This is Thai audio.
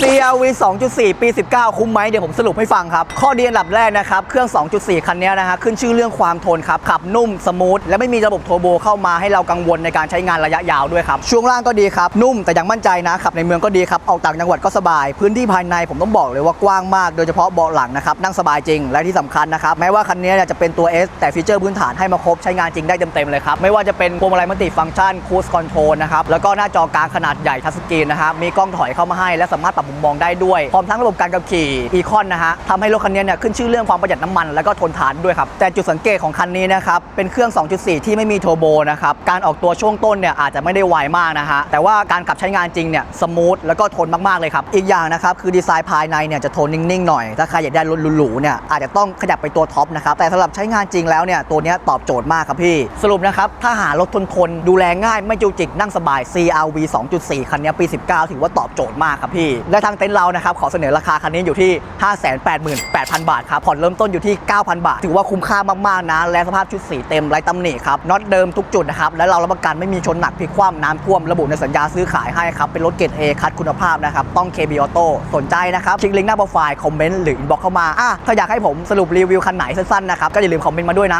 CRV 2.4 ปี 19 คุ้มไหมเดี๋ยวผมสรุปให้ฟังครับ ข้อดีอันดับแรกนะครับ เครื่อง 2.4 คันนี้นะฮะขึ้นชื่อเรื่องความทนครับ ขับนุ่ม สมูท และไม่มีระบบโทรโบเข้ามาให้เรากังวลในการใช้งานระยะยาวด้วยครับ ช่วงล่างก็ดีครับ นุ่มแต่ยังมั่นใจนะ ขับในเมืองก็ดีครับ ออกต่างจังหวัดก็สบาย พื้นที่ภายในผมต้องบอกเลยว่ากว้างมาก โดยเฉพาะเบาะหลังนะครับนั่งสบายจริง และที่สำคัญนะครับแม้ว่าคันนี้จะเป็นตัว S แต่ฟีเจอร์พื้นฐานให้มาครบใช้งานจริงได้เต็มๆเลยครับไม่ว่าจะเป็นพวงมาลัยมัลติฟังก์ชันคูสคอนโทรลนะครับแล้วก็หน้าจอกลางขนาดใหญ่ทัชสกรีนนะครับมีกล้องถอยเข้ามาให้และสามารถปรับมุมมองได้ด้วยพร้อมทั้งระบบการขับขี่อีคอนนะฮะทำให้รถคันนี้เนี่ยขึ้นชื่อเรื่องความประหยัดน้ำมันแล้วก็ทนทานด้วยครับแต่จุดสังเกตของคันนี้นะครับเป็นเครื่อง 2.4 ที่ไม่มีโทร์โบนะครับการออกตัวช่วงต้นเนี่ยอาจจะไม่ได้ไวมากนะฮะแต่ว่าการขับใช้งานจริงเนี่ยสมูทแล้วก็ทนมากๆเลยครับอีกอย่างนะครับคือดีไซน์ภายในเนี่ยจะโทนนิ่งๆหน่อยถ้าใครอยากได้รถหรูๆเนี่ยอาจจะต้องขยับไปตัวท็อปนะครับแต่สำหรับใช้งานจริงแล้วเนี่ยตัวนี้ตอบโจทย์มากครับพี่ สรุปนะครับถ้าหารถทนทนดูแลง่ายไม่จุจิกนั่งสบาย CRV 2.4 คันนี้ปี 19 ถือว่าตอบโจทย์มากครับพี่และทางเต็นท์เรานะครับขอเสนอราคาคันนี้อยู่ที่ 588,000 บาทครับผ่อนเริ่มต้นอยู่ที่ 9,000 บาท ถือว่าคุ้มค่ามากๆนะและสภาพชุดสีเต็มไร้ตำหนิครับน็อตเดิมทุกจุดนะครับและเรารับประกันไม่มีชนหนักพลิกคว่ำน้ำท่วมระบุในสัญญาซื้อขายให้ครับเป็นรถเกรด A คัดคุณภาพนะครับต้อง KB Auto สนใจนะครับคลิกลิงก์หน้าโปรไฟล์คอมเมนต์หรืออินบ็อกเข้ามาอะถ้าอยากให้ผมสรุปรีวิวคันไหนสั้นๆนะครับก็อย่าลืมคอมเมนต์มาด้วยนะ